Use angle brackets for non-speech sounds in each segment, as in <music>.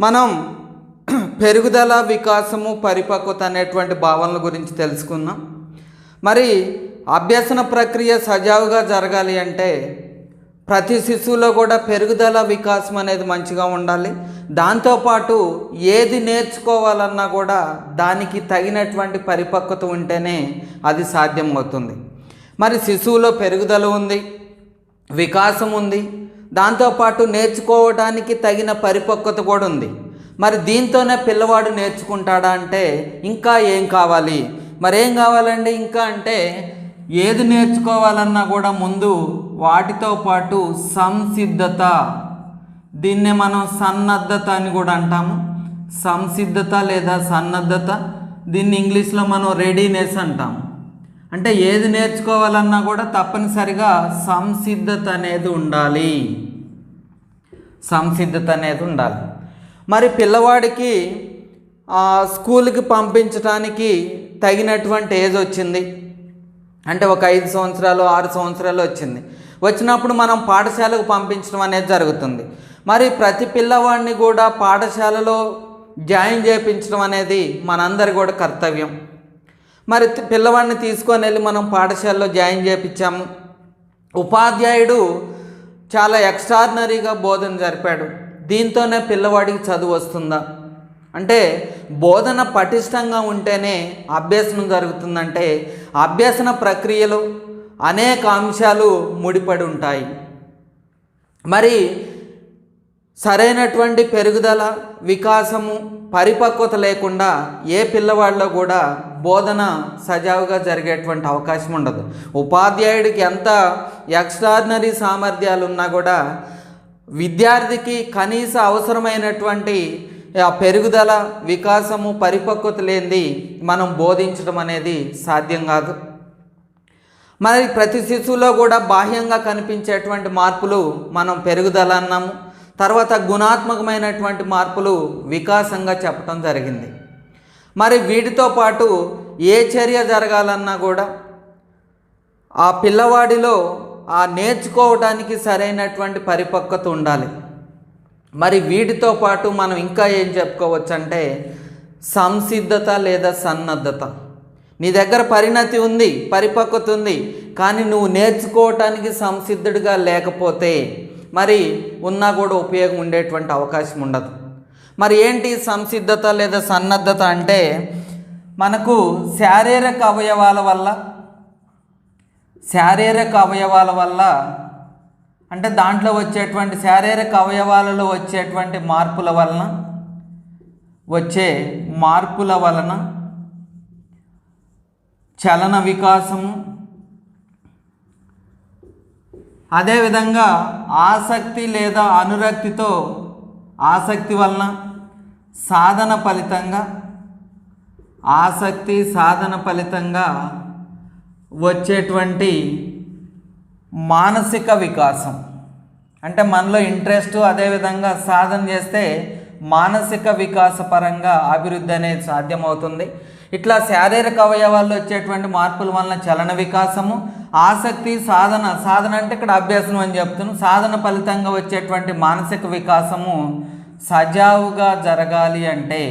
మనం <clears throat> పెరుగుదల వికాసము పరిపక్వత అనేటువంటి భావనల గురించి తెలుసుకుందాం. మరి అభ్యసన ప్రక్రియ సజావుగా జరగాలి అంటే ప్రతి శిశువులో కూడా పెరుగుదల వికాసం అనేది మంచిగా ఉండాలి. దాంతోపాటు ఏది నేర్చుకోవాలన్నా కూడా దానికి తగినటువంటి పరిపక్వత ఉంటేనే అది సాధ్యమవుతుంది. మరి శిశువులో పెరుగుదల ఉంది వికాసం ఉంది దాంతోపాటు నేర్చుకోవడానికి తగిన పరిపక్వత కూడా ఉంది. మరి దీంతోనే పిల్లవాడు నేర్చుకుంటాడా అంటే ఇంకా ఏం కావాలి? మరి ఏం కావాలండి? ఇంకా అంటే ఏది నేర్చుకోవాలన్నా కూడా ముందు వాటితో పాటు సంసిద్ధత. దీన్నే మనం సన్నద్ధత అని కూడా అంటాము. సంసిద్ధత లేదా సన్నద్ధత. దీన్ని ఇంగ్లీష్లో మనం రెడీనెస్ అంటాము. అంటే ఏది నేర్చుకోవాలన్నా కూడా తప్పనిసరిగా సంసిద్ధత అనేది ఉండాలి. సంసిద్ధత అనేది ఉండాలి. మరి పిల్లవాడికి ఆ, స్కూల్కి పంపించడానికి తగినటువంటి ఏజ్ వచ్చింది? అంటే ఒక ఐదు సంవత్సరాలు ఆరు సంవత్సరాలు వచ్చింది. వచ్చినప్పుడు మనం పాఠశాలకు పంపించడం అనేది జరుగుతుంది. మరి ప్రతి పిల్లవాడిని కూడా పాఠశాలలో జాయిన్ చేయించడం అనేది మనందరి కూడా కర్తవ్యం. మరి పిల్లవాడిని తీసుకొని వెళ్ళి మనం పాఠశాలలో జాయిన్ చేయించాము ఉపాధ్యాయుడు చాలా ఎక్స్ట్రాడినరీగా బోధన జరిపాడు. దీంతోనే పిల్లవాడికి చదువు వస్తుందా? అంటే బోధన పటిష్టంగా ఉంటేనే అభ్యసనం జరుగుతుందంటే అభ్యసన ప్రక్రియలో అనేక అంశాలు ముడిపడి ఉంటాయి. మరి సరైనటువంటి పెరుగుదల వికాసము పరిపక్వత లేకుండా ఏ పిల్లవాడిలో కూడా బోధన సజావుగా జరిగేటువంటి అవకాశం ఉండదు. ఉపాధ్యాయుడికి ఎంత ఎక్స్ట్రాడినరీ సామర్థ్యాలు ఉన్నా కూడా విద్యార్థికి కనీస అవసరమైనటువంటి పెరుగుదల వికాసము పరిపక్వత లేనిది మనం బోధించడం అనేది సాధ్యం కాదు. మరి ప్రతి శిశువులో కూడా బాహ్యంగా కనిపించేటువంటి మార్పులు మనం పెరుగుదల అన్నాము. తర్వాత గుణాత్మకమైనటువంటి మార్పులు వికాసంగా చెప్పటం జరిగింది. మరి వీటితో పాటు ఏ చర్య జరగాలన్నా కూడా ఆ పిల్లవాడిలో ఆ నేర్చుకోవడానికి సరైనటువంటి పరిపక్వత ఉండాలి. మరి వీటితో పాటు మనం ఇంకా ఏం చెప్పుకోవచ్చు అంటే సంసిద్ధత లేదా సన్నద్ధత. నీ దగ్గర పరిణతి ఉంది పరిపక్వత ఉంది కానీ నువ్వు నేర్చుకోవటానికి సంసిద్ధుడిగా లేకపోతే మరి ఉన్నా కూడా ఉపయోగం ఉండేటువంటి అవకాశం ఉండదు. మరి ఏంటి సంసిద్ధత లేదా సన్నద్ధత అంటే మనకు శారీరక అవయవాల వల్ల శారీరక అవయవాల వల్ల అంటే దాంట్లో వచ్చేటువంటి శారీరక అవయవాలలో వచ్చేటువంటి మార్పుల వలన వచ్చే మార్పుల వలన చలన వికాసము అదేవిధంగా ఆసక్తి లేదా అనురక్తితో ఆసక్తి వలన సాధన ఫలితంగా ఆసక్తి సాధన ఫలితంగా వచ్చేటువంటి మానసిక వికాసం. అంటే మనలో ఇంట్రెస్ట్ అదేవిధంగా సాధన చేస్తే మానసిక వికాస పరంగా అభివృద్ధి అనేది సాధ్యమవుతుంది. ఇట్లా శారీరక అవయవాల్లో వచ్చేటువంటి మార్పుల వలన చలన వికాసము ఆసక్తి సాధన సాధన అంటే ఇక్కడ అభ్యాసం అని చెప్తున్నాను సాధన ఫలితంగా వచ్చేటువంటి మానసిక వికాసము సజావుగా జరగాలి అంటే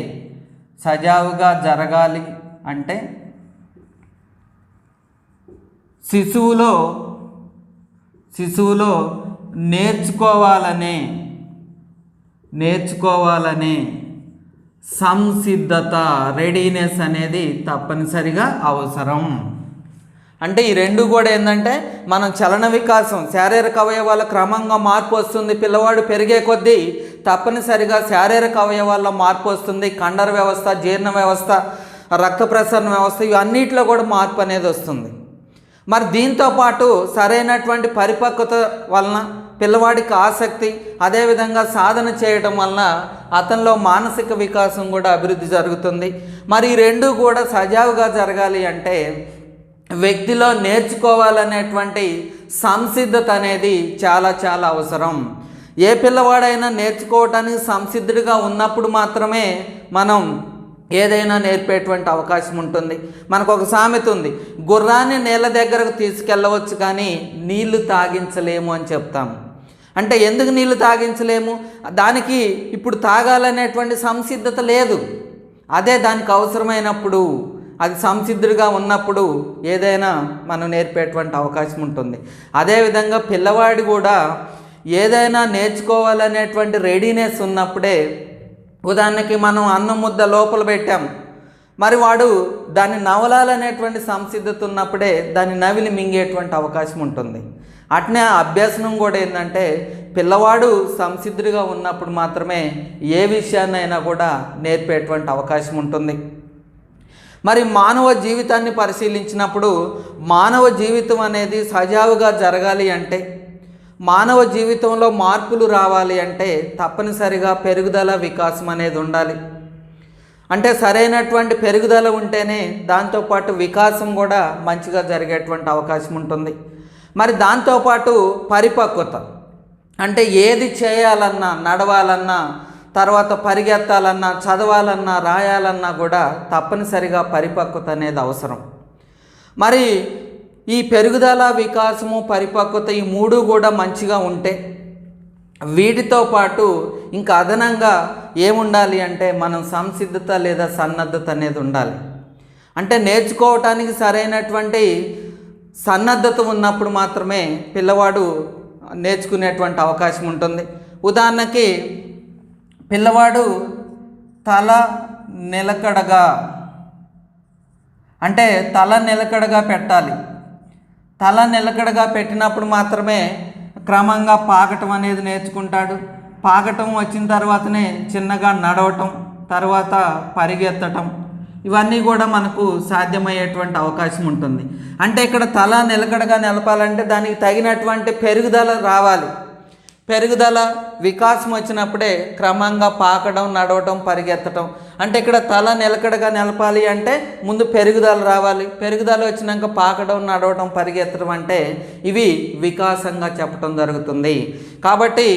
సజావుగా జరగాలి అంటే శిశువులో శిశువులో నేర్చుకోవాలనే నేర్చుకోవాలనే సంసిద్ధత రెడీనెస్ అనేది తప్పనిసరిగా అవసరం. అంటే ఈ రెండు కూడా ఏంటంటే మనం చలన వికాసం శారీరక అవయవాల క్రమంగా మార్పు వస్తుంది పిల్లవాడు పెరిగే కొద్దీ తప్పనిసరిగా శారీరక అవయవాల్లో మార్పు వస్తుంది కండర వ్యవస్థ జీర్ణ వ్యవస్థ రక్త ప్రసరణ వ్యవస్థ ఇవన్నిటిలో కూడా మార్పు అనేది వస్తుంది. మరి దీంతో పాటు సరైనటువంటి పరిపక్వత వలన పిల్లవాడికి ఆసక్తి అదేవిధంగా సాధన చేయటం వలన అతనిలో మానసిక వికాసం కూడా అభివృద్ధి జరుగుతుంది. మరి రెండు కూడా సజావుగా జరగాలి అంటే వ్యక్తిలో నేర్చుకోవాలనేటువంటి సంసిద్ధత అనేది చాలా చాలా అవసరం. ఏ పిల్లవాడైనా నేర్చుకోవటానికి సంసిద్ధుడిగా ఉన్నప్పుడు మాత్రమే మనం ఏదైనా నేర్పేటువంటి అవకాశం ఉంటుంది. మనకు ఒక సామెత ఉంది గుర్రాన్ని నీళ్ళ దగ్గరకు తీసుకెళ్ళవచ్చు కానీ నీళ్ళు తాగించలేము అని చెప్తాము అంటే ఎందుకు నీళ్ళు తాగించలేము? దానికి ఇప్పుడు తాగాలనేటువంటి సంసిద్ధత లేదు. అదే దానికి అవసరమైనప్పుడు అది సంసిద్ధుడిగా ఉన్నప్పుడు ఏదైనా మనం నేర్పేటువంటి అవకాశం ఉంటుంది. అదేవిధంగా పిల్లవాడి కూడా ఏదైనా నేర్చుకోవాలనేటువంటి రెడీనెస్ ఉన్నప్పుడే ఉదాహరణకి మనం అన్నం ముద్ద లోపల పెట్టాం. మరి వాడు దాన్ని నవలాలనేటువంటి సంసిద్ధత ఉన్నప్పుడే దాన్ని నవిలి మింగేటువంటి అవకాశం ఉంటుంది. అట్నే అభ్యాసనం కూడా ఏంటంటే పిల్లవాడు సంసిద్ధుడిగా ఉన్నప్పుడు మాత్రమే ఏ విషయాన్నైనా కూడా నేర్పేటువంటి అవకాశం ఉంటుంది. మరి మానవ జీవితాన్ని పరిశీలించినప్పుడు మానవ జీవితం అనేది సజావుగా జరగాలి అంటే మానవ జీవితంలో మార్పులు రావాలి అంటే తప్పనిసరిగా పెరుగుదల వికాసం అనేది ఉండాలి. అంటే సరైనటువంటి పెరుగుదల ఉంటేనే దాంతోపాటు వికాసం కూడా మంచిగా జరిగేటువంటి అవకాశం ఉంటుంది. మరి దాంతోపాటు పరిపక్వత. అంటే ఏది చేయాలన్నా నడవాలన్నా తర్వాత పరిగెత్తాలన్నా చదవాలన్నా రాయాలన్నా కూడా తప్పనిసరిగా పరిపక్వత అనేది అవసరం. మరి ఈ పెరుగుదల వికాసము పరిపక్వత ఈ మూడు కూడా మంచిగా ఉంటే వీటితో పాటు ఇంకా అదనంగా ఏముండాలి అంటే మనం సంసిద్ధత లేదా సన్నద్ధత అనేది ఉండాలి. అంటే నేర్చుకోవటానికి సరైనటువంటి సన్నద్ధత ఉన్నప్పుడు మాత్రమే పిల్లవాడు నేర్చుకునేటువంటి అవకాశం ఉంటుంది. ఉదాహరణకి పిల్లవాడు తల నిలకడగా అంటే తల నిలకడగా పెట్టాలి. తల నిలకడగా పెట్టినప్పుడు మాత్రమే క్రమంగా పాగటం అనేది నేర్చుకుంటాడు. పాగటం వచ్చిన తర్వాతనే చిన్నగా నడవటం తర్వాత పరిగెత్తటం ఇవన్నీ కూడా మనకు సాధ్యమయ్యేటువంటి అవకాశం ఉంటుంది. అంటే ఇక్కడ తల నిలకడగా నిలపాలంటే దానికి తగినటువంటి పెరుగుదల రావాలి. పెరుగుదల వికాసం వచ్చినప్పుడే క్రమంగా పాకడం నడవటం పరిగెత్తడం అంటే ఇక్కడ తల నిలకడగా నిలపాలి అంటే ముందు పెరుగుదల రావాలి. పెరుగుదల వచ్చినాక పాకడం నడవటం పరిగెత్తడం అంటే ఇవి వికాసంగా చెప్పటం జరుగుతుంది. కాబట్టి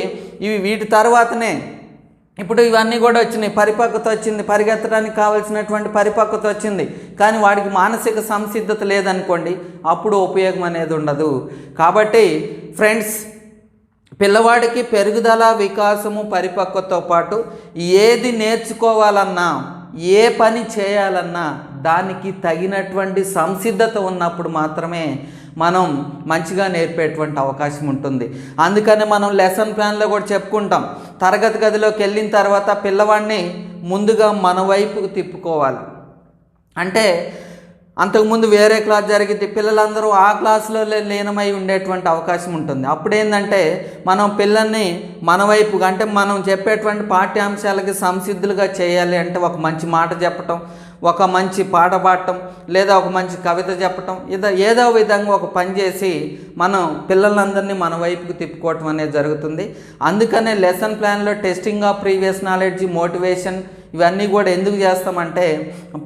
ఇవి వీటి తర్వాతనే ఇప్పుడు ఇవన్నీ కూడా వచ్చినాయి. పరిపక్వత వచ్చింది. పరిగెత్తడానికి కావాల్సినటువంటి పరిపక్వత వచ్చింది. కానీ వాడికి మానసిక సంసిద్ధత లేదనుకోండి అప్పుడు ఉపయోగం అనేది ఉండదు. కాబట్టి ఫ్రెండ్స్ పిల్లవాడికి పెరుగుదల వికాసము పరిపక్వతతో పాటు ఏది నేర్చుకోవాలన్నా ఏ పని చేయాలన్నా దానికి తగినటువంటి సంసిద్ధత ఉన్నప్పుడు మాత్రమే మనం మంచిగా నేర్పేటువంటి అవకాశం ఉంటుంది. అందుకని మనం లెసన్ ప్లాన్లో కూడా చెప్పుకుంటాం. తరగతి గదిలోకి వెళ్ళిన తర్వాత పిల్లవాడిని ముందుగా మన వైపుకు తిప్పుకోవాలి. అంటే అంతకుముందు వేరే క్లాస్ జరిగితే పిల్లలందరూ ఆ క్లాసులో లీనమై ఉండేటువంటి అవకాశం ఉంటుంది. అప్పుడేందంటే మనం పిల్లల్ని మన వైపుగా అంటే మనం చెప్పేటువంటి పాఠ్యాంశాలకి సంసిద్ధులుగా చేయాలి అంటే ఒక మంచి మాట చెప్పటం ఒక మంచి పాట పాడటం లేదా ఒక మంచి కవిత చెప్పటం ఏదో ఏదో విధంగా ఒక పని చేసి మనం పిల్లలందరినీ మన వైపుకు తిప్పుకోవటం అనేది జరుగుతుంది. అందుకనే లెసన్ ప్లాన్లో testing of previous knowledge motivation ఇవన్నీ కూడా ఎందుకు చేస్తామంటే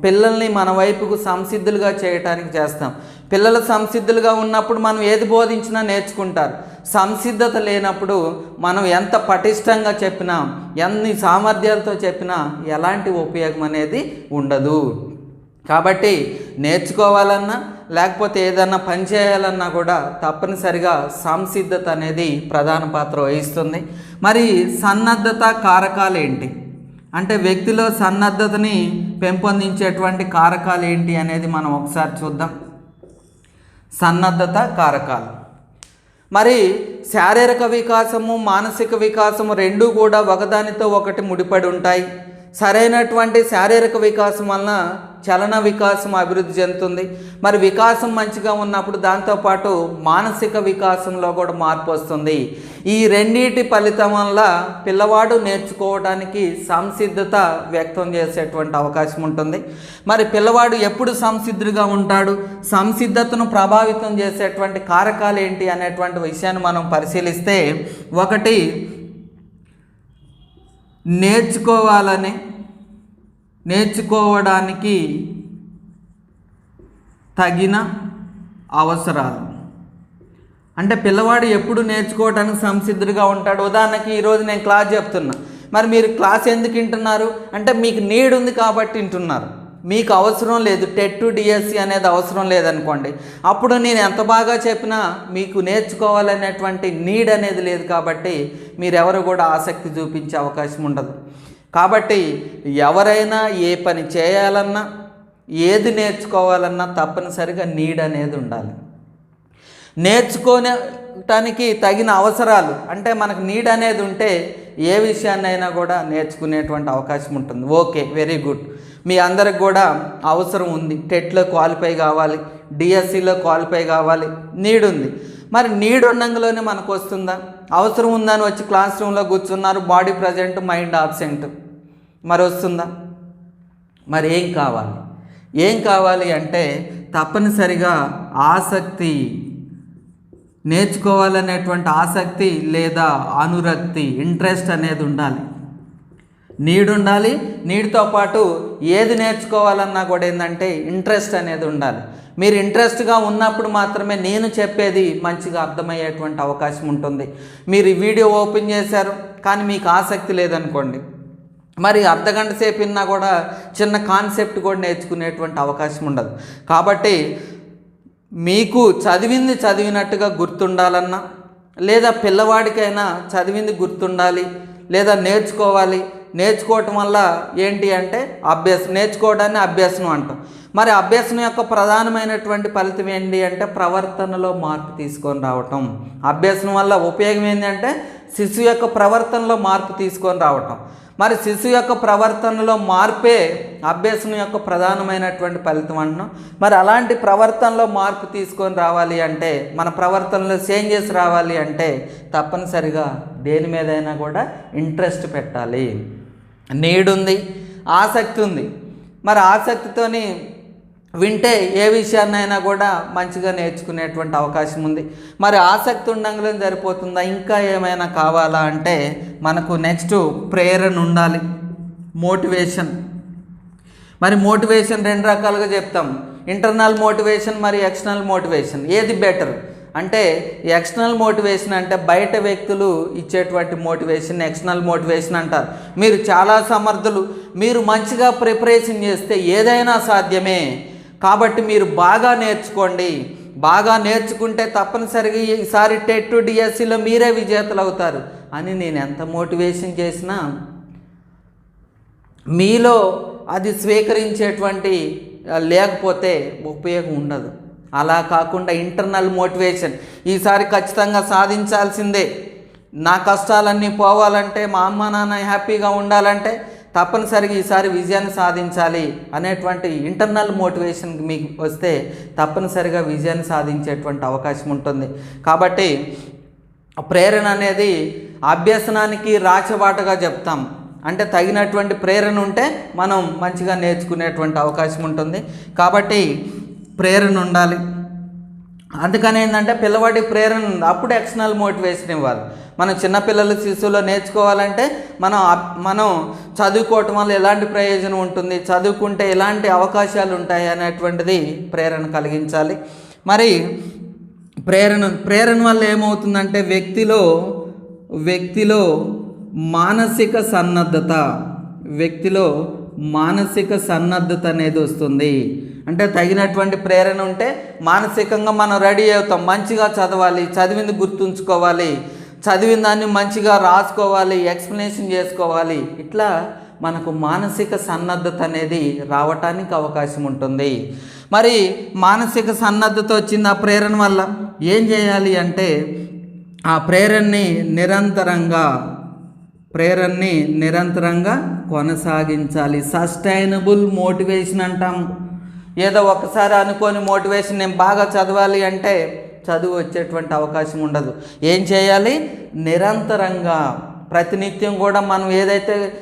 పిల్లల్ని మన వైపుకు సంసిద్ధులుగా చేయటానికి చేస్తాం. పిల్లలు సంసిద్ధులుగా ఉన్నప్పుడు మనం ఏది బోధించినా నేర్చుకుంటారు. సంసిద్ధత లేనప్పుడు మనం ఎంత పటిష్టంగా చెప్పినా ఎన్ని సామర్థ్యాలతో చెప్పినా ఎలాంటి ఉపయోగం అనేది ఉండదు. కాబట్టి నేర్చుకోవాలన్నా లేకపోతే ఏదన్నా పని చేయాలన్నా కూడా తప్పనిసరిగా సంసిద్ధత అనేది ప్రధాన పాత్ర వహిస్తుంది. మరి సన్నద్ధత కారకాలు ఏంటి? అంటే వ్యక్తిలో సన్నద్ధతని పెంపొందించేటువంటి కారకాలు ఏంటి అనేది మనం ఒకసారి చూద్దాం. సన్నద్ధత కారకాలు. మరి శారీరక వికాసము మానసిక వికాసము రెండూ కూడా ఒకదానితో ఒకటి ముడిపడి ఉంటాయి. సరైనటువంటి శారీరక వికాసం వలన చలన వికాసం అభివృద్ధి చెందుతుంది. మరి వికాసం మంచిగా ఉన్నప్పుడు దాంతోపాటు మానసిక వికాసంలో కూడా మార్పు వస్తుంది. ఈ రెండింటి ఫలితం వల్ల పిల్లవాడు నేర్చుకోవడానికి సంసిద్ధత వ్యక్తం చేసేటువంటి అవకాశం ఉంటుంది. మరి పిల్లవాడు ఎప్పుడు సంసిద్ధుడిగా ఉంటాడు? సంసిద్ధతను ప్రభావితం చేసేటువంటి కారకాలు ఏంటి అనేటువంటి విషయాన్ని మనం పరిశీలిస్తే ఒకటి నేర్చుకోవాలని నేర్చుకోవడానికి తగిన అవసరాలు. అంటే పిల్లవాడు ఎప్పుడు నేర్చుకోవడానికి సంసిద్ధుడిగా ఉంటాడు? ఉదాహరణకి ఈరోజు నేను క్లాస్ చెప్తున్నా. మరి మీరు క్లాస్ ఎందుకు వింటున్నారు? అంటే మీకు నీడ్ ఉంది కాబట్టి వింటున్నారు. మీకు అవసరం లేదు. టెట్ టు డిఎస్సి అనేది అవసరం లేదనుకోండి. అప్పుడు నేను ఎంత బాగా చెప్పినా మీకు నేర్చుకోవాలనేటువంటి నీడ్ అనేది లేదు కాబట్టి మీరెవరు కూడా ఆసక్తి చూపించే అవకాశం ఉండదు. కాబట్టి ఎవరైనా ఏ పని చేయాలన్నా ఏది నేర్చుకోవాలన్నా తప్పనిసరిగా నీడ్ అనేది ఉండాలి. నేర్చుకోటానికి తగిన అవసరాలు అంటే మనకు నీడ్ అనేది ఉంటే ఏ విషయాన్నైనా కూడా నేర్చుకునేటువంటి అవకాశం ఉంటుంది. Okay very good. మీ అందరికి కూడా అవసరం ఉంది. టెట్లో క్వాలిఫై కావాలి డిఎస్సిలో క్వాలిఫై కావాలి నీడ్ ఉంది మరి నీడ్ ఉన్నందులోనే మనకు వస్తుందా అవసరం ఉందని వచ్చి క్లాస్ రూమ్లో కూర్చున్నారు బాడీ ప్రజెంట్ మైండ్ ఆబ్సెంట్. మరి వస్తుందా మరి ఏం కావాలి? ఏం కావాలి అంటే తప్పనిసరిగా ఆసక్తి నేర్చుకోవాలనేటువంటి ఆసక్తి లేదా అనురక్తి ఇంట్రెస్ట్ అనేది ఉండాలి. నీడ్ ఉండాలి నీడ్తో పాటు ఏది నేర్చుకోవాలన్నా కూడా ఏంటంటే ఇంట్రెస్ట్ అనేది ఉండాలి. మీరు ఇంట్రెస్ట్గా ఉన్నప్పుడు మాత్రమే నేను చెప్పేది మంచిగా అర్థమయ్యేటువంటి అవకాశం ఉంటుంది. మీరు ఈ వీడియో ఓపెన్ చేశారు కానీ మీకు ఆసక్తి లేదనుకోండి. మరి అర్ధగంట సేపు విన్నా కూడా చిన్న కాన్సెప్ట్ కూడా నేర్చుకునేటువంటి అవకాశం ఉండదు. కాబట్టి మీకు చదివింది చదివినట్టుగా గుర్తుండాలన్నా లేదా పిల్లవాడికైనా చదివింది గుర్తుండాలి లేదా నేర్చుకోవాలి నేర్చుకోవటం వల్ల ఏంటి అంటే అభ్యాసం నేర్చుకోవడాన్ని అభ్యాసం అంటాం. మరి అభ్యాసం యొక్క ప్రధానమైనటువంటి ఫలితం ఏంటి అంటే ప్రవర్తనలో మార్పు తీసుకొని రావటం. అభ్యాసం వల్ల ఉపయోగం ఏంటంటే శిశువు యొక్క ప్రవర్తనలో మార్పు తీసుకొని రావటం. మరి శిశువు యొక్క ప్రవర్తనలో మార్పే అభ్యాసం యొక్క ప్రధానమైనటువంటి ఫలితం అంటున్నాం. మరి అలాంటి ప్రవర్తనలో మార్పు తీసుకొని రావాలి అంటే మన ప్రవర్తనలో చేంజెస్ రావాలి అంటే తప్పనిసరిగా దేని మీదైనా కూడా ఇంట్రెస్ట్ పెట్టాలి. నీడ్ ఉంది ఆసక్తి ఉంది మరి ఆసక్తితోని వింటే ఏ విషయాన్నైనా కూడా మంచిగా నేర్చుకునేటువంటి అవకాశం ఉంది. మరి ఆసక్తి ఉండగానే సరిపోతుందా? ఇంకా ఏమైనా కావాలా అంటే మనకు నెక్స్ట్ ప్రేరణ ఉండాలి. మోటివేషన్. మరి మోటివేషన్ రెండు రకాలుగా చెప్తాం. ఇంటర్నల్ మోటివేషన్ మరి ఎక్స్టర్నల్ మోటివేషన్. ఏది బెటర్? అంటే ఎక్స్టర్నల్ మోటివేషన్ అంటే బయట వ్యక్తులు ఇచ్చేటువంటి మోటివేషన్ ఎక్స్టర్నల్ మోటివేషన్ అంటారు. మీరు చాలా సమర్థులు. మీరు మంచిగా ప్రిపరేషన్ చేస్తే ఏదైనా సాధ్యమే. కాబట్టి మీరు బాగా నేర్చుకోండి. బాగా నేర్చుకుంటే తప్పనిసరిగా ఈసారి టెట్ డిఎస్సిలో మీరే విజేతలు అవుతారు. అని నేను ఎంత మోటివేషన్ చేసినా మీలో అది స్వీకరించేటువంటి లేకపోతే ఉపయోగం ఉండదు. అలా కాకుండా ఇంటర్నల్ మోటివేషన్ ఈసారి ఖచ్చితంగా సాధించాల్సిందే. నా కష్టాలన్నీ పోవాలంటే మా అమ్మ నాన్న హ్యాపీగా ఉండాలంటే తప్పనిసరిగా ఈసారి విజయాన్ని సాధించాలి అనేటువంటి ఇంటర్నల్ మోటివేషన్ మీకు వస్తే తప్పనిసరిగా విజయాన్ని సాధించేటువంటి అవకాశం ఉంటుంది. కాబట్టి ప్రేరణ అనేది అభ్యసనానికి రాచబాటగా చెప్తాం. అంటే తగినటువంటి ప్రేరణ ఉంటే మనం మంచిగా నేర్చుకునేటువంటి అవకాశం ఉంటుంది. కాబట్టి ప్రేరణ ఉండాలి. అందుకని ఏంటంటే పిల్లవాడి ప్రేరణ ఉంది. అప్పుడు ఎక్స్టర్నల్ మోటివేషన్ ఇవ్వాలి. మనం చిన్నపిల్లలు శిశువులో నేర్చుకోవాలంటే మనం మనం చదువుకోవటం వల్ల ఎలాంటి ప్రయోజనం ఉంటుంది? చదువుకుంటే ఎలాంటి అవకాశాలు ఉంటాయి అనేటువంటిది ప్రేరణ కలిగించాలి. మరి ప్రేరణ ప్రేరణ వల్ల ఏమవుతుందంటే వ్యక్తిలో వ్యక్తిలో మానసిక సన్నద్ధత వ్యక్తిలో మానసిక సన్నద్ధత అనేది వస్తుంది. అంటే తగినటువంటి ప్రేరణ ఉంటే మానసికంగా మనం రెడీ అవుతాం మంచిగా చదవాలి చదివింది గుర్తుంచుకోవాలి చదివిన దాన్ని మంచిగా రాసుకోవాలి ఎక్స్ప్లెనేషన్ చేసుకోవాలి. ఇట్లా మనకు మానసిక సన్నద్ధత అనేది రావటానికి అవకాశం ఉంటుంది. మరి మానసిక సన్నద్ధత వచ్చింది ఆ ప్రేరణ వల్ల ఏం చేయాలి అంటే ఆ ప్రేరణని నిరంతరంగా ప్రేరణని నిరంతరంగా కొనసాగించాలి. సస్టైనబుల్ మోటివేషన్ అంటాం ఏదో ఒకసారి అనుకోని మోటివేషన్ నేను బాగా చదవాలి అంటే చదువు వచ్చేటువంటి అవకాశం ఉండదు. ఏం చేయాలి? నిరంతరంగా ప్రతినిత్యం కూడా మనం ఏదైతే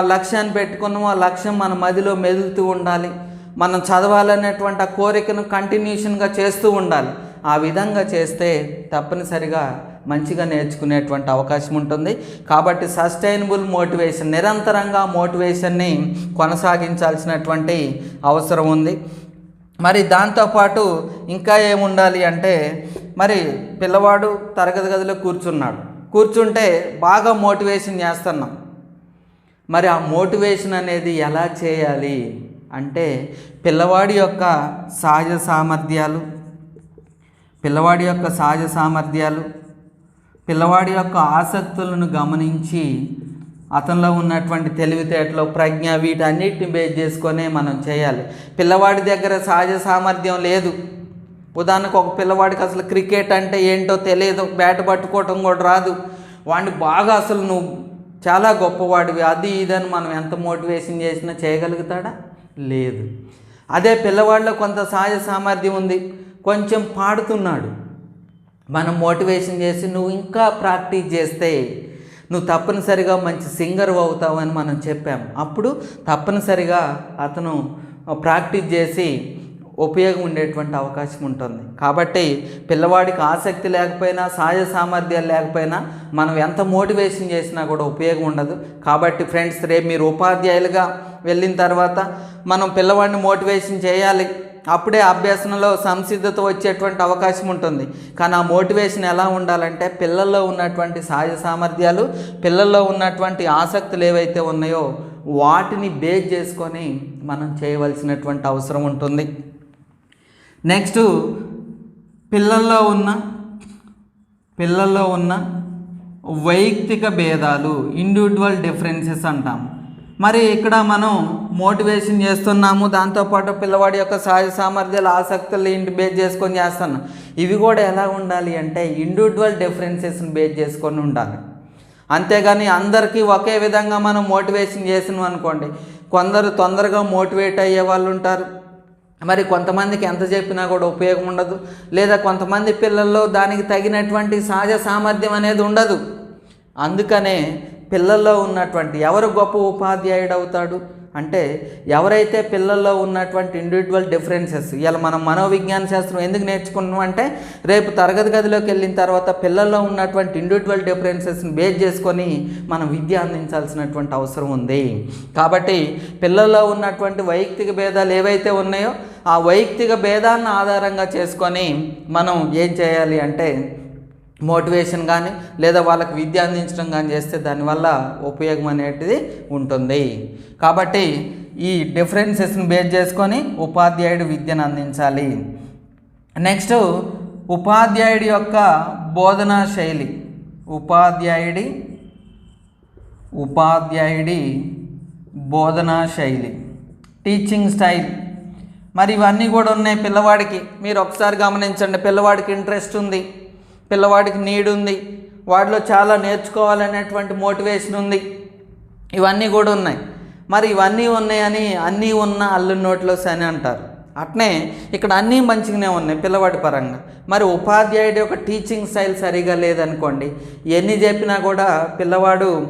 లక్ష్యాన్ని పెట్టుకున్నామో ఆ లక్ష్యం మన మదిలో మెదులుతూ ఉండాలి. మనం చదవాలనేటువంటి ఆ కోరికను కంటిన్యూషన్గా చేస్తూ ఉండాలి. ఆ విధంగా చేస్తే తప్పనిసరిగా మంచిగా నేర్చుకునేటువంటి అవకాశం ఉంటుంది. కాబట్టి సస్టైనబుల్ మోటివేషన్ నిరంతరంగా మోటివేషన్ని కొనసాగించాల్సినటువంటి అవసరం ఉంది. మరి దాంతోపాటు ఇంకా ఏముండాలి అంటే మరి పిల్లవాడు తరగతి గదిలో కూర్చున్నాడు. కూర్చుంటే బాగా మోటివేషన్ చేస్తున్నాం. మరి ఆ మోటివేషన్ అనేది ఎలా చేయాలి అంటే పిల్లవాడి యొక్క సహజ సామర్థ్యాలు పిల్లవాడి యొక్క సహజ సామర్థ్యాలు పిల్లవాడి యొక్క ఆసక్తులను గమనించి అతనిలో ఉన్నటువంటి తెలివితేటలు ప్రజ్ఞ వీటన్నిటిని బేస్ చేసుకొనే మనం చేయాలి. పిల్లవాడి దగ్గర సహజ సామర్థ్యం లేదు. ఉదాహరణకు ఒక పిల్లవాడికి అసలు క్రికెట్ అంటే ఏంటో తెలియదు బ్యాట్ పట్టుకోవటం కూడా రాదు. వాడిని బాగా అసలు నువ్వు చాలా గొప్పవాడివి అది ఇదని మనం ఎంత మోటివేషన్ చేసినా చేయగలుగుతాడా? లేదు. అదే పిల్లవాడిలో కొంత సహజ సామర్థ్యం ఉంది. కొంచెం పాడుతున్నాడు. మనం మోటివేషన్ చేసి నువ్వు ఇంకా ప్రాక్టీస్ చేస్తే నువ్వు తప్పనిసరిగా మంచి సింగర్ అవుతావని మనం చెప్పాం. అప్పుడు తప్పనిసరిగా అతను ప్రాక్టీస్ చేసి ఉపయోగం ఉండేటువంటి అవకాశం ఉంటుంది. కాబట్టి పిల్లవాడికి ఆసక్తి లేకపోయినా సహజ సామర్థ్యాలు లేకపోయినా మనం ఎంత మోటివేషన్ చేసినా కూడా ఉపయోగం ఉండదు. కాబట్టి ఫ్రెండ్స్ రేపు మీరు ఉపాధ్యాయులుగా వెళ్ళిన తర్వాత మనం పిల్లవాడిని మోటివేషన్ చేయాలి. అప్పుడే అభ్యసనలో సంసిద్ధత వచ్చేటువంటి అవకాశం ఉంటుంది. కానీ ఆ మోటివేషన్ ఎలా ఉండాలంటే పిల్లల్లో ఉన్నటువంటి సహజ సామర్థ్యాలు పిల్లల్లో ఉన్నటువంటి ఆసక్తులు ఏవైతే ఉన్నాయో వాటిని బేస్ చేసుకొని మనం చేయవలసినటువంటి అవసరం ఉంటుంది. నెక్స్ట్ పిల్లల్లో ఉన్న పిల్లల్లో ఉన్న వైయక్తిక భేదాలు ఇండివిజువల్ డిఫరెన్సెస్ అంటాం మరి ఇక్కడ మనం మోటివేషన్ చేస్తున్నాము దాంతోపాటు పిల్లవాడి యొక్క సహజ సామర్థ్యాలు ఆసక్తులు ఇంటి బేస్ చేసుకొని చేస్తున్నాం ఇవి కూడా ఎలా ఉండాలి అంటే ఇండివిజువల్ డిఫరెన్సెస్ని బేస్ చేసుకొని ఉండాలి. అంతేగాని అందరికీ ఒకే విధంగా మనం మోటివేషన్ చేసినాం అనుకోండి కొందరు తొందరగా మోటివేట్ అయ్యే వాళ్ళు ఉంటారు. మరి కొంతమందికి ఎంత చెప్పినా కూడా ఉపయోగం ఉండదు లేదా కొంతమంది పిల్లల్లో దానికి తగినటువంటి సహజ సామర్థ్యం అనేది ఉండదు. అందుకనే పిల్లల్లో ఉన్నటువంటి ఎవరు గొప్ప ఉపాధ్యాయుడు అవుతాడు అంటే ఎవరైతే పిల్లల్లో ఉన్నటువంటి ఇండివిజువల్ డిఫరెన్సెస్ ఇలా మనం మనోవిజ్ఞాన శాస్త్రం ఎందుకు నేర్చుకున్నాం అంటే రేపు తరగతి గదిలోకి వెళ్ళిన తర్వాత పిల్లల్లో ఉన్నటువంటి ఇండివిజువల్ డిఫరెన్సెస్ని బేస్ చేసుకొని మనం విద్య అందించాల్సినటువంటి అవసరం ఉంది. కాబట్టి పిల్లల్లో ఉన్నటువంటి వైయక్తిక భేదాలు ఏవైతే ఉన్నాయో ఆ వైయక్తిక భేదాలను ఆధారంగా చేసుకొని మనం ఏం చేయాలి అంటే మోటివేషన్ కానీ లేదా వాళ్ళకి విద్య అందించడం కానీ చేస్తే దానివల్ల ఉపయోగం అనేటిది ఉంటుంది. కాబట్టి ఈ డిఫరెన్సెస్ని బేస్ చేసుకొని ఉపాధ్యాయుడు విద్యను అందించాలి. నెక్స్ట్ ఉపాధ్యాయుడి యొక్క బోధనా శైలి. ఉపాధ్యాయుడి ఉపాధ్యాయుడి బోధనా శైలి. Teaching style. మరి ఇవన్నీ కూడా ఉన్నాయి పిల్లవాడికి. మీరు ఒకసారి గమనించండి పిల్లవాడికి ఇంట్రెస్ట్ ఉంది. పిల్లవాడికి నీడ్ ఉంది వాడిలో చాలా నేర్చుకోవాలనేటువంటి మోటివేషన్ ఉంది. ఇవన్నీ కూడా ఉన్నాయి. మరి ఇవన్నీ ఉన్నాయని అన్నీ ఉన్న అల్లు నోట్లో సని అంటారు. అట్నే ఇక్కడ అన్నీ మంచిగానే ఉన్నాయి పిల్లవాడి పరంగా. మరి ఉపాధ్యాయుడి యొక్క టీచింగ్ స్టైల్ సరిగా లేదనుకోండి ఎన్ని చెప్పినా కూడా పిల్లవాడు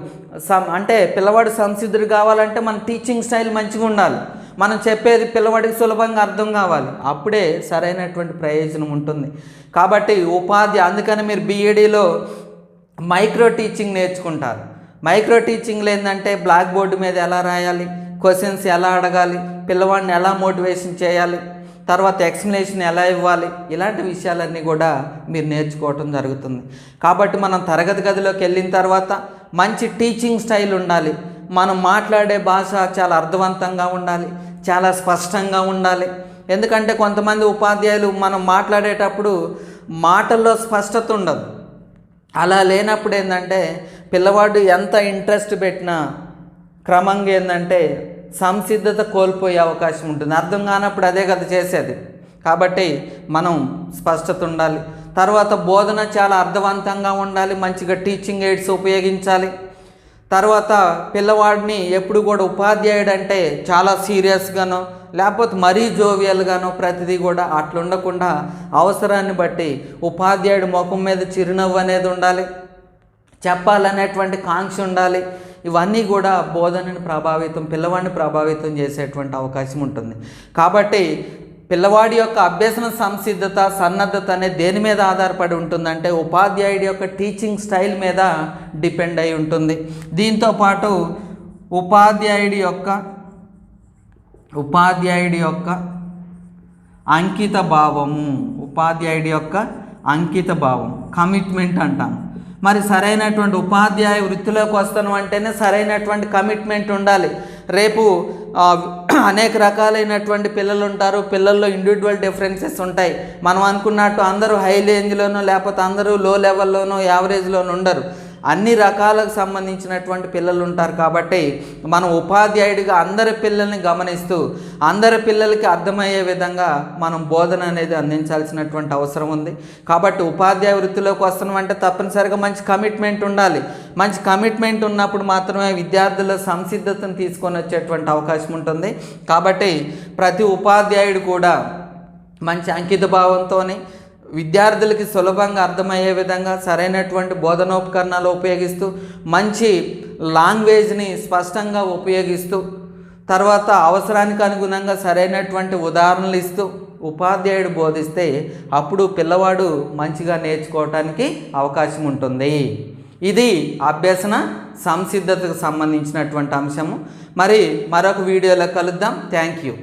సం అంటే పిల్లవాడు సంసిద్ధుడు కావాలంటే మన టీచింగ్ స్టైల్ మంచిగా ఉండాలి. మనం చెప్పేది పిల్లవాడికి సులభంగా అర్థం కావాలి. అప్పుడే సరైనటువంటి ప్రయోజనం ఉంటుంది. కాబట్టి ఉపాధి అందుకని మీరు బీఈడీలో మైక్రో టీచింగ్ నేర్చుకుంటారు. మైక్రో టీచింగ్లో ఏంటంటే బ్లాక్ బోర్డు మీద ఎలా రాయాలి క్వశ్చన్స్ ఎలా అడగాలి పిల్లవాడిని ఎలా మోటివేషన్ చేయాలి తర్వాత ఎక్స్ప్లెనేషన్ ఎలా ఇవ్వాలి ఇలాంటి విషయాలన్నీ కూడా మీరు నేర్చుకోవటం జరుగుతుంది. కాబట్టి మనం తరగతి గదిలోకి వెళ్ళిన తర్వాత మంచి టీచింగ్ స్టైల్ ఉండాలి. మనం మాట్లాడే భాష చాలా అర్థవంతంగా ఉండాలి చాలా స్పష్టంగా ఉండాలి. ఎందుకంటే కొంతమంది ఉపాధ్యాయులు మనం మాట్లాడేటప్పుడు మాటల్లో స్పష్టత ఉండదు. అలా లేనప్పుడు ఏంటంటే పిల్లవాడు ఎంత ఇంట్రెస్ట్ పెట్టినా క్రమంగా ఏంటంటే సంసిద్ధత కోల్పోయే అవకాశం ఉంటుంది. అర్థం కానప్పుడు అదే కదా చేసేది. కాబట్టి మనం స్పష్టత ఉండాలి. తర్వాత బోధన చాలా అర్థవంతంగా ఉండాలి. మంచిగా టీచింగ్ ఎయిడ్స్ ఉపయోగించాలి. తర్వాత పిల్లవాడిని ఎప్పుడు కూడా ఉపాధ్యాయుడు అంటే చాలా సీరియస్గానో లేకపోతే మరీ జోవియల్గానో ప్రతిదీ కూడా అట్లుండకుండా అవసరాన్ని బట్టి ఉపాధ్యాయుడు ముఖం మీద చిరునవ్వు అనేది ఉండాలి. చెప్పాలనేటువంటి కాంక్ష ఉండాలి. ఇవన్నీ కూడా బోధనని ప్రభావితం పిల్లవాడిని ప్రభావితం చేసేటువంటి అవకాశం ఉంటుంది. కాబట్టి పిల్లవాడి యొక్క అభ్యసన సంసిద్ధత సన్నద్ధత అనేది దేని మీద ఆధారపడి ఉంటుందంటే ఉపాధ్యాయుడి యొక్క టీచింగ్ స్టైల్ మీద డిపెండ్ అయి ఉంటుంది. దీంతో పాటు ఉపాధ్యాయుడి యొక్క ఉపాధ్యాయుడి యొక్క అంకిత భావము ఉపాధ్యాయుడి యొక్క అంకిత భావం కమిట్మెంట్ అంటాం. మరి సరైనటువంటి ఉపాధ్యాయ వృత్తిలోకి వస్తాను అంటేనే సరైనటువంటి కమిట్మెంట్ ఉండాలి. రేపు అనేక రకాలైనటువంటి పిల్లలు ఉంటారు. పిల్లల్లో ఇండివిజువల్ డిఫరెన్సెస్ ఉంటాయి. మనం అనుకున్నట్టు అందరూ హై రేంజ్లోనో లేకపోతే అందరూ లో లెవెల్లోనో యావరేజ్లోనూ ఉండరు. అన్ని రకాలకు సంబంధించినటువంటి పిల్లలు ఉంటారు కాబట్టి మనం ఉపాధ్యాయుడిగా అందరి పిల్లల్ని గమనిస్తూ అందరి పిల్లలకి అర్థమయ్యే విధంగా మనం బోధన అనేది అందించాల్సినటువంటి అవసరం ఉంది. కాబట్టి ఉపాధ్యాయ వృత్తిలోకి వస్తున్నామంటే తప్పనిసరిగా మంచి కమిట్మెంట్ ఉండాలి. మంచి కమిట్మెంట్ ఉన్నప్పుడు మాత్రమే విద్యార్థుల సంసిద్ధతను తీసుకొని వచ్చేటువంటి అవకాశం ఉంటుంది. కాబట్టి ప్రతి ఉపాధ్యాయుడు కూడా మంచి అంకిత భావంతోని విద్యార్థులకి సులభంగా అర్థమయ్యే విధంగా సరైనటువంటి బోధనోపకరణాలు ఉపయోగిస్తూ మంచి లాంగ్వేజ్ని స్పష్టంగా ఉపయోగిస్తూ తర్వాత అవసరానికి అనుగుణంగా సరైనటువంటి ఉదాహరణలు ఇస్తూ ఉపాధ్యాయుడు బోధిస్తే అప్పుడు పిల్లవాడు మంచిగా నేర్చుకోవటానికి అవకాశం ఉంటుంది. ఇది అభ్యసన సంసిద్ధతకు సంబంధించినటువంటి అంశము. మరి మరొక వీడియోలో కలుద్దాం. Thank you